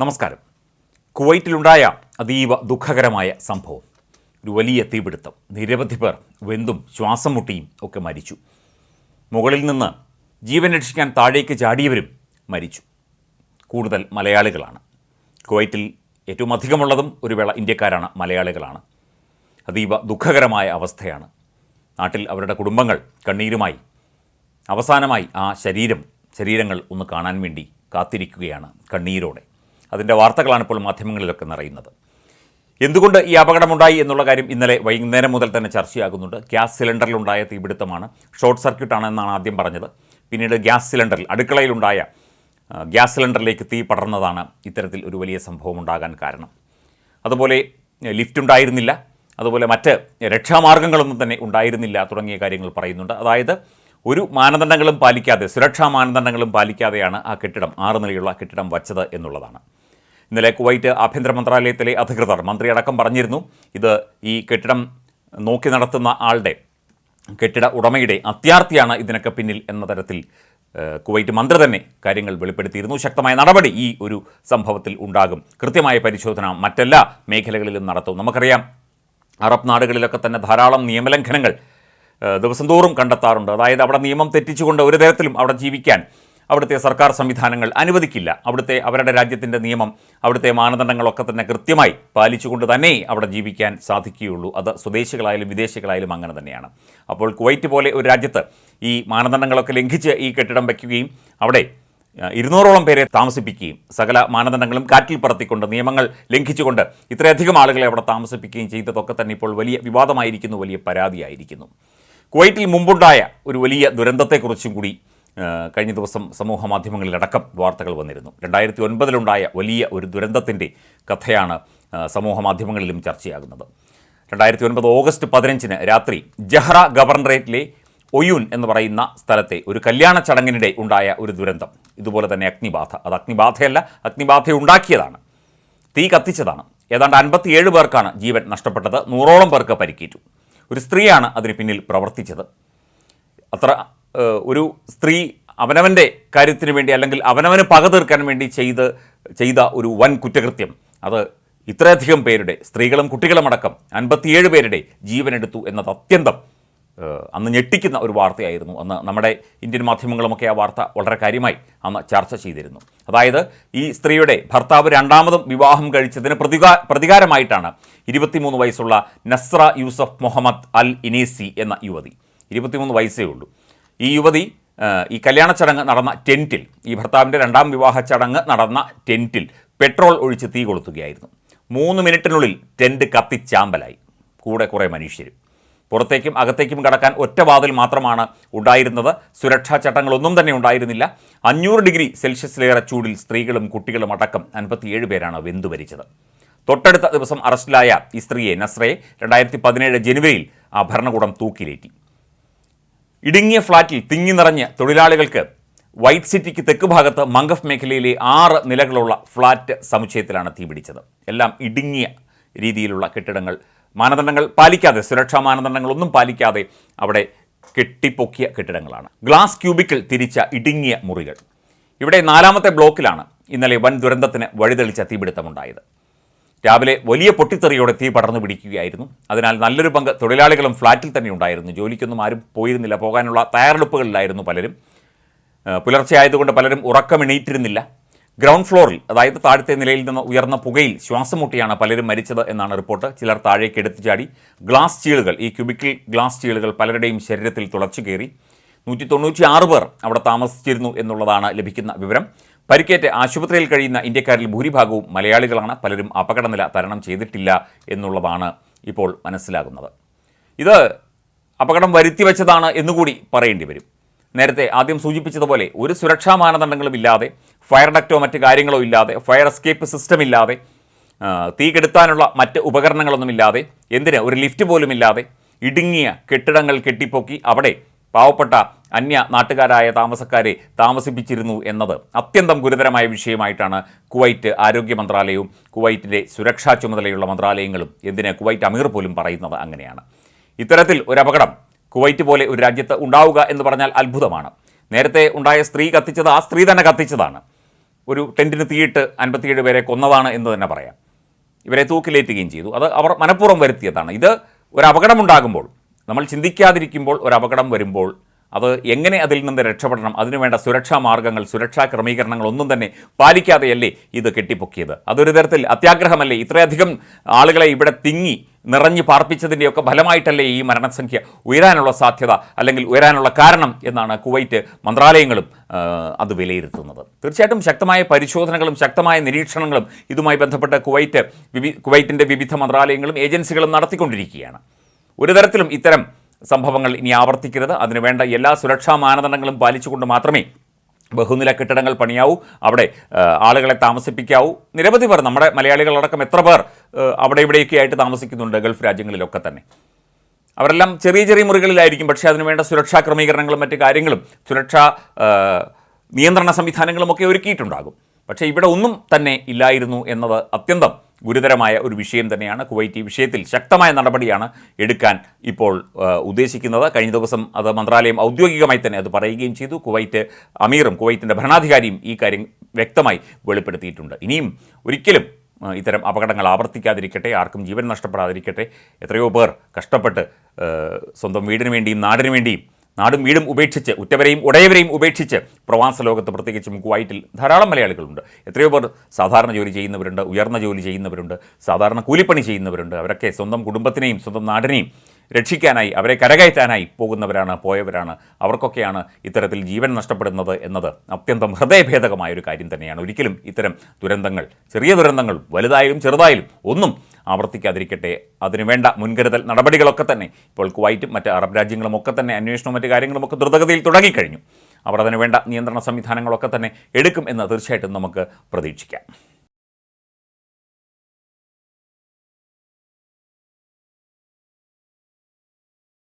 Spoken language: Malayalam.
നമസ്കാരം. കുവൈറ്റിലുണ്ടായ അതീവ ദുഃഖകരമായ സംഭവം. ഒരു വലിയ തീപിടുത്തം. നിരവധി പേർ വെന്തും ശ്വാസം മുട്ടിയും ഒക്കെ മരിച്ചു. മുകളിൽ നിന്ന് ജീവൻ രക്ഷിക്കാൻ താഴേക്ക് ചാടിയവരും മരിച്ചു. കൂടുതൽ മലയാളികളാണ്. കുവൈറ്റിൽ ഏറ്റവും അധികമുള്ളതും ഒരു വേള ഇന്ത്യക്കാരാണ് മലയാളികളാണ്. അതീവ ദുഃഖകരമായ അവസ്ഥയാണ്. നാട്ടിൽ അവരുടെ കുടുംബങ്ങൾ കണ്ണീരുമായി. അവസാനമായി ആ ശരീരം ശരീരങ്ങൾ ഒന്ന് കാണാൻ വേണ്ടി കാത്തിരിക്കുകയാണ് കണ്ണീരോടെ. അതിന്റെ വാർത്തകളാണ് ഇപ്പോൾ മാധ്യമങ്ങളിലൊക്കെ നിറയുന്നത്. എന്തുകൊണ്ട് ഈ അപകടമുണ്ടായി എന്നുള്ള കാര്യം ഇന്നലെ വൈകുന്നേരം മുതൽ തന്നെ ചർച്ചയാകുന്നുണ്ട്. ഗ്യാസ് സിലിണ്ടറിലുണ്ടായ തീപിടുത്തമാണ്. ഷോർട്ട് സർക്യൂട്ട് ആണെന്നാണ് ആദ്യം പറഞ്ഞത്. പിന്നീട് ഗ്യാസ് സിലിണ്ടറിൽ അടുക്കളയിലുണ്ടായ ഗ്യാസ് സിലിണ്ടറിലേക്ക് തീ പടർന്നതാണ് ഇത്തരത്തിൽ ഒരു വലിയ സംഭവം ഉണ്ടാകാൻ കാരണം. അതുപോലെ ലിഫ്റ്റ് ഉണ്ടായിരുന്നില്ല. അതുപോലെ മറ്റ് രക്ഷാമാർഗങ്ങളൊന്നും തന്നെ ഉണ്ടായിരുന്നില്ല തുടങ്ങിയ കാര്യങ്ങൾ പറയുന്നുണ്ട്. അതായത് ഒരു മാനദണ്ഡങ്ങളും പാലിക്കാതെ സുരക്ഷാ മാനദണ്ഡങ്ങളും പാലിക്കാതെയാണ് ആ കെട്ടിടം ആറ് നിലയുള്ള കെട്ടിടം വച്ചത് എന്നുള്ളതാണ്. ഇന്നലെ കുവൈറ്റ് ആഭ്യന്തര മന്ത്രാലയത്തിലെ അധികൃതർ മന്ത്രി അടക്കം പറഞ്ഞിരുന്നു ഇത് ഈ കെട്ടിടം നോക്കി നടത്തുന്ന ആളുടെ കെട്ടിട ഉടമയുടെ അത്യാർത്തിയാണ് ഇതിനൊക്കെ പിന്നിൽ എന്ന തരത്തിൽ കുവൈറ്റ് മന്ത്രി തന്നെ കാര്യങ്ങൾ വെളിപ്പെടുത്തിയിരുന്നു. ശക്തമായ നടപടി ഈ ഒരു സംഭവത്തിൽ ഉണ്ടാകും. കൃത്യമായ പരിശോധന മറ്റെല്ലാ മേഖലകളിലും നടത്തും. നമുക്കറിയാം അറബ് നാടുകളിലൊക്കെ തന്നെ ധാരാളം നിയമലംഘനങ്ങൾ ദിവസം തോറും കണ്ടെത്താറുണ്ട്. അതായത് അവിടെ നിയമം തെറ്റിച്ചുകൊണ്ട് ഒരു തരത്തിലും അവിടെ ജീവിക്കാൻ അവിടുത്തെ സർക്കാർ സംവിധാനങ്ങൾ അനുവദിക്കില്ല. അവിടുത്തെ അവരുടെ രാജ്യത്തിന്റെ നിയമം അവിടുത്തെ മാനദണ്ഡങ്ങളൊക്കെ തന്നെ കൃത്യമായി പാലിച്ചുകൊണ്ട് തന്നെ അവിടെ ജീവിക്കാൻ സാധിക്കുകയുള്ളൂ. അത് സ്വദേശികളായാലും വിദേശികളായാലും അങ്ങനെ തന്നെയാണ്. അപ്പോൾ കുവൈറ്റ് പോലെ ഒരു രാജ്യത്ത് ഈ മാനദണ്ഡങ്ങളൊക്കെ ലംഘിച്ച് ഈ കെട്ടിടം വയ്ക്കുകയും അവിടെ ഇരുന്നൂറോളം പേരെ താമസിപ്പിക്കുകയും സകല മാനദണ്ഡങ്ങളും കാറ്റിൽ പറത്തിക്കൊണ്ട് നിയമങ്ങൾ ലംഘിച്ചുകൊണ്ട് ഇത്രയധികം ആളുകളെ അവിടെ താമസിപ്പിക്കുകയും ചെയ്തതൊക്കെ തന്നെ ഇപ്പോൾ വലിയ വിവാദമായിരിക്കുന്നു വലിയ പരാതിയായിരിക്കുന്നു. കുവൈറ്റിൽ മുമ്പുണ്ടായ ഒരു വലിയ ദുരന്തത്തെക്കുറിച്ചും കൂടി കഴിഞ്ഞ ദിവസം സമൂഹ മാധ്യമങ്ങളിലടക്കം വാർത്തകൾ വന്നിരുന്നു. രണ്ടായിരത്തി ഒൻപതിലുണ്ടായ വലിയ ഒരു ദുരന്തത്തിന്റെ കഥയാണ് സമൂഹ മാധ്യമങ്ങളിലും ചർച്ചയാകുന്നത്. രണ്ടായിരത്തി ഒൻപത് ഓഗസ്റ്റ് പതിനഞ്ചിന് രാത്രി ജഹ്റ ഗവർണറേറ്റിലെ ഒയൂൻ എന്ന് പറയുന്ന സ്ഥലത്തെ ഒരു കല്യാണ ചടങ്ങിനിടെ ഉണ്ടായ ഒരു ദുരന്തം. ഇതുപോലെ തന്നെ അഗ്നിബാധ. അത് അഗ്നിബാധയല്ല അഗ്നിബാധ ഉണ്ടാക്കിയതാണ്. തീ കത്തിച്ചതാണ്. ഏതാണ്ട് അൻപത്തിയേഴ് പേർക്കാണ് ജീവൻ നഷ്ടപ്പെട്ടത്. നൂറോളം പേർക്ക് പരിക്കേറ്റു. ഒരു സ്ത്രീയാണ് അതിന് പിന്നിൽ പ്രവർത്തിച്ചത്. അത്ര ഒരു സ്ത്രീ അവനവന്റെ കാര്യത്തിന് വേണ്ടി അല്ലെങ്കിൽ അവനവന് പക തീർക്കാൻ വേണ്ടി ചെയ്ത് ചെയ്ത ഒരു വൻ കുറ്റകൃത്യം. അത് ഇത്രയധികം പേരുടെ സ്ത്രീകളും കുട്ടികളും അടക്കം അൻപത്തിയേഴ് പേരുടെ ജീവനെടുത്തു എന്നത് അത്യന്തം അന്ന് ഞെട്ടിക്കുന്ന ഒരു വാർത്തയായിരുന്നു. അന്ന് നമ്മുടെ ഇന്ത്യൻ മാധ്യമങ്ങളുമൊക്കെ ആ വാർത്ത വളരെ കാര്യമായി അന്ന് ചർച്ച ചെയ്തിരുന്നു. അതായത് ഈ സ്ത്രീയുടെ ഭർത്താവ് രണ്ടാമതും വിവാഹം കഴിച്ചതിന് പ്രതികാ പ്രതികാരമായിട്ടാണ് ഇരുപത്തിമൂന്ന് വയസ്സുള്ള നസ്ര യൂസഫ് മുഹമ്മദ് അൽ ഇനീസി എന്ന യുവതി. ഇരുപത്തിമൂന്ന് വയസ്സേ ഉള്ളൂ. ഈ യുവതി ഈ കല്യാണ ചടങ്ങ് നടന്ന ടെന്റിൽ ഈ ഭർത്താവിന്റെ രണ്ടാം വിവാഹ ചടങ്ങ് നടന്ന ടെന്റിൽ പെട്രോൾ ഒഴിച്ച് തീ കൊളുത്തുകയായിരുന്നു. മൂന്ന് മിനിറ്റിനുള്ളിൽ ടെന്റ് കത്തിച്ചാമ്പലായി കൂടെ കുറേ മനുഷ്യരും. പുറത്തേക്കും അകത്തേക്കും കടക്കാൻ ഒറ്റ വാതിൽ മാത്രമാണ് ഉണ്ടായിരുന്നത്. സുരക്ഷാ ചട്ടങ്ങളൊന്നും തന്നെ ഉണ്ടായിരുന്നില്ല. അഞ്ഞൂറ് ഡിഗ്രി സെൽഷ്യസിലേറെ ചൂടിൽ സ്ത്രീകളും കുട്ടികളും അടക്കം അൻപത്തിയേഴ് പേരാണ് വെന്തുമരിച്ചത് തൊട്ടടുത്ത ദിവസം അറസ്റ്റിലായ ഈ സ്ത്രീയെ നസ്രയെ രണ്ടായിരത്തി പതിനേഴ് ജനുവരിയിൽ ആ ഭരണകൂടം തൂക്കിലേറ്റി. ഇടുങ്ങിയ ഫ്ളാറ്റിൽ തിങ്ങി നിറഞ്ഞ തൊഴിലാളികൾക്ക് വൈറ്റ് സിറ്റിക്ക് തെക്ക് ഭാഗത്ത് മംഗഫ് മേഖലയിലെ ആറ് നിലകളുള്ള ഫ്ളാറ്റ് സമുച്ചയത്തിലാണ് തീപിടിച്ചത് എല്ലാം ഇടുങ്ങിയ രീതിയിലുള്ള കെട്ടിടങ്ങൾ. മാനദണ്ഡങ്ങൾ പാലിക്കാതെ സുരക്ഷാ മാനദണ്ഡങ്ങളൊന്നും പാലിക്കാതെ അവിടെ കെട്ടിപ്പൊക്കിയ കെട്ടിടങ്ങളാണ്. ഗ്ലാസ് ക്യൂബിക്കിൽ തിരിച്ച ഇടുങ്ങിയ മുറികൾ. ഇവിടെ നാലാമത്തെ ബ്ലോക്കിലാണ് ഇന്നലെ വൻ ദുരന്തത്തിന് വഴിതെളിച്ച തീപിടുത്തമുണ്ടായത്. രാവിലെ വലിയ പൊട്ടിത്തെറിയോടെ തീ പടർന്നു പിടിക്കുകയായിരുന്നു. അതിനാൽ നല്ലൊരു പങ്ക് തൊഴിലാളികളും ഫ്ളാറ്റിൽ തന്നെ ഉണ്ടായിരുന്നു. ജോലിക്കൊന്നും ആരും പോയിരുന്നില്ല. പോകാനുള്ള തയ്യാറെടുപ്പുകളിലായിരുന്നു പലരും. പുലർച്ചെ ആയതുകൊണ്ട് പലരും ഉറക്കമെണീറ്റിരുന്നില്ല. ഗ്രൗണ്ട് ഫ്ലോറിൽ അതായത് താഴത്തെ നിലയിൽ നിന്ന് ഉയർന്ന പുകയിൽ ശ്വാസം മുട്ടിയാണ് പലരും മരിച്ചത് എന്നാണ് റിപ്പോർട്ട്. ചിലർ താഴേക്ക് എടുത്തു ചാടി. ഗ്ലാസ് ചീളുകൾ ഈ ക്യൂബിക്കൽ ഗ്ലാസ് ചീളുകൾ പലരുടെയും ശരീരത്തിൽ തുളച്ചു കയറി. നൂറ്റി തൊണ്ണൂറ്റി ആറ് പേർ അവിടെ താമസിച്ചിരുന്നു എന്നുള്ളതാണ് ലഭിക്കുന്ന വിവരം. പരിക്കേറ്റ് ആശുപത്രിയിൽ കഴിയുന്ന ഇന്ത്യക്കാരിൽ ഭൂരിഭാഗവും മലയാളികളാണ്. പലരും അപകടനില തരണം ചെയ്തിട്ടില്ല എന്നുള്ളതാണ് ഇപ്പോൾ മനസ്സിലാകുന്നത്. ഇത് അപകടം വരുത്തി വെച്ചതാണ് എന്നുകൂടി പറയേണ്ടി വരും. നേരത്തെ ആദ്യം സൂചിപ്പിച്ചതുപോലെ ഒരു സുരക്ഷാ മാനദണ്ഡങ്ങളും ഇല്ലാതെ ഫയർ ഡക്റ്റോ മറ്റ് കാര്യങ്ങളോ ഇല്ലാതെ ഫയർ എസ്കേപ്പ് സിസ്റ്റം ഇല്ലാതെ തീ കെടുത്താനുള്ള മറ്റ് ഉപകരണങ്ങളൊന്നും ഇല്ലാതെ എന്തിന് ഒരു ലിഫ്റ്റ് പോലും ഇല്ലാതെ ഇടുങ്ങിയ കെട്ടിടങ്ങൾ കെട്ടിപ്പൊക്കി അവിടെ പാവപ്പെട്ട അന്യ നാട്ടുകാരായ താമസക്കാരെ താമസിപ്പിച്ചിരുന്നു എന്നത് അത്യന്തം ഗുരുതരമായ വിഷയമായിട്ടാണ് കുവൈറ്റ് ആരോഗ്യ മന്ത്രാലയവും കുവൈറ്റിലെ സുരക്ഷാ ചുമതലയുള്ള മന്ത്രാലയങ്ങളും എന്തിന് കുവൈറ്റ് അമീർ പോലും പറയുന്നത് അങ്ങനെയാണ്. ഇത്തരത്തിൽ ഒരു അപകടം കുവൈറ്റ് പോലെ ഒരു രാജ്യത്ത് ഉണ്ടാവുക എന്ന് പറഞ്ഞാൽ അത്ഭുതമാണ്. നേരത്തെ ഉണ്ടായ സ്ത്രീ കത്തിച്ചത് ആ സ്ത്രീ തന്നെ കത്തിച്ചതാണ്. ഒരു ടെന്റിന് തീയിട്ട് അൻപത്തിയേഴ് പേരെ കൊന്നതാണ് എന്ന് തന്നെ പറയാം. ഇവരെ തൂക്കിലേറ്റുകയും ചെയ്തു. അത് അവർ മനഃപൂർവം വരുത്തിയതാണ്. ഇത് ഒരു അപകടമുണ്ടാകുമ്പോൾ നമ്മൾ ചിന്തിക്കാതിരിക്കുമ്പോൾ ഒരു അപകടം വരുമ്പോൾ അത് എങ്ങനെ അതിൽ നിന്ന് രക്ഷപ്പെടണം? അതിനുവേണ്ട സുരക്ഷാ മാർഗങ്ങൾ സുരക്ഷാ ക്രമീകരണങ്ങൾ ഒന്നും തന്നെ പാലിക്കാതെയല്ലേ ഇത് കെട്ടിപ്പൊക്കിയത്? അതൊരു തരത്തിൽ അത്യാഗ്രഹമല്ലേ? ഇത്രയധികം ആളുകളെ ഇവിടെ തിങ്ങി നിറഞ്ഞു പാർപ്പിച്ചതിന്റെയൊക്കെ ഫലമായിട്ടല്ലേ ഈ മരണസംഖ്യ ഉയരാനുള്ള സാധ്യത അല്ലെങ്കിൽ ഉയരാനുള്ള കാരണം എന്നാണ് കുവൈറ്റ് മന്ത്രാലയങ്ങളും അത് വിലയിരുത്തുന്നത്. തീർച്ചയായിട്ടും ശക്തമായ പരിശോധനകളും ശക്തമായ നിരീക്ഷണങ്ങളും ഇതുമായി ബന്ധപ്പെട്ട് കുവൈറ്റ് വിവി കുവൈറ്റിന്റെ വിവിധ മന്ത്രാലയങ്ങളും ഏജൻസികളും നടത്തിക്കൊണ്ടിരിക്കുകയാണ്. ഒരു തരത്തിലും ഇത്തരം സംഭവങ്ങൾ ഇനി ആവർത്തിക്കരുത്. അതിനുവേണ്ട എല്ലാ സുരക്ഷാ മാനദണ്ഡങ്ങളും പാലിച്ചുകൊണ്ട് മാത്രമേ ബഹുനില കെട്ടിടങ്ങൾ പണിയാവൂ. അവിടെ ആളുകളെ താമസിപ്പിക്കാവൂ. നിരവധി പേർ നമ്മുടെ മലയാളികളടക്കം എത്ര പേർ അവിടെ ഇവിടെയൊക്കെ ആയിട്ട് താമസിക്കുന്നുണ്ട് ഗൾഫ് രാജ്യങ്ങളിലൊക്കെ തന്നെ. അവരെല്ലാം ചെറിയ ചെറിയ മുറികളിലായിരിക്കും. പക്ഷേ അതിനുവേണ്ട സുരക്ഷാ ക്രമീകരണങ്ങളും മറ്റു കാര്യങ്ങളും സുരക്ഷാ നിയന്ത്രണ സംവിധാനങ്ങളും ഒക്കെ ഒരുക്കിയിട്ടുണ്ടാകും. പക്ഷേ ഇവിടെ ഒന്നും തന്നെ ഇല്ലായിരുന്നു എന്നത് അത്യന്തം ഗുരുതരമായ ഒരു വിഷയം തന്നെയാണ് കുവൈറ്റ് ഈ വിഷയത്തിൽ ശക്തമായ നടപടിയാണ് എടുക്കാൻ ഇപ്പോൾ ഉദ്ദേശിക്കുന്നത്. കഴിഞ്ഞ ദിവസം അത് മന്ത്രാലയം ഔദ്യോഗികമായി തന്നെ അത് പറയുകയും ചെയ്തു. കുവൈറ്റ് അമീറും കുവൈറ്റിന്റെ ഭരണാധികാരിയും ഈ കാര്യം വ്യക്തമായി വെളിപ്പെടുത്തിയിട്ടുണ്ട്. ഇനിയും ഒരിക്കലും ഇത്തരം അപകടങ്ങൾ ആവർത്തിക്കാതിരിക്കട്ടെ ആർക്കും ജീവൻ നഷ്ടപ്പെടാതിരിക്കട്ടെ. എത്രയോ പേർ കഷ്ടപ്പെട്ട് സ്വന്തം വീടിന് വേണ്ടിയും നാടിന് വേണ്ടിയും നാടും വീടും ഉപേക്ഷിച്ച് ഉറ്റവരെയും ഉടയവരെയും ഉപേക്ഷിച്ച് പ്രവാസ ലോകത്ത് പ്രത്യേകിച്ചും കുവൈറ്റിൽ ധാരാളം മലയാളികളുണ്ട്. എത്രയോ പേർ സാധാരണ ജോലി ചെയ്യുന്നവരുണ്ട് ഉയർന്ന ജോലി ചെയ്യുന്നവരുണ്ട് സാധാരണ കൂലിപ്പണി ചെയ്യുന്നവരുണ്ട്. അവരൊക്കെ സ്വന്തം കുടുംബത്തിനെയും സ്വന്തം നാടിനെയും രക്ഷിക്കാനായി അവരെ കരകയറ്റാനായി പോകുന്നവരാണ് പോയവരാണ്. അവർക്കൊക്കെയാണ് ഇത്തരത്തിൽ ജീവൻ നഷ്ടപ്പെടുന്നത് എന്നത് അത്യന്തം ഹൃദയഭേദകമായ ഒരു കാര്യം തന്നെയാണ്. ഒരിക്കലും ഇത്തരം ദുരന്തങ്ങൾ ചെറിയ ദുരന്തങ്ങൾ വലുതായാലും ചെറുതായാലും ഒന്നും ആവർത്തിക്കാതിരിക്കട്ടെ. അതിനുവേണ്ട മുൻകരുതൽ നടപടികളൊക്കെ തന്നെ ഇപ്പോൾ കുവൈറ്റും മറ്റ് അറബ് രാജ്യങ്ങളും ഒക്കെ തന്നെ അന്വേഷണവും മറ്റ് കാര്യങ്ങളും ഒക്കെ ദ്രുതഗതിയിൽ തുടങ്ങിക്കഴിഞ്ഞു. അവർ അതിനുവേണ്ട നിയന്ത്രണ സംവിധാനങ്ങളൊക്കെ തന്നെ എടുക്കും എന്ന് തീർച്ചയായിട്ടും നമുക്ക് പ്രതീക്ഷിക്കാം.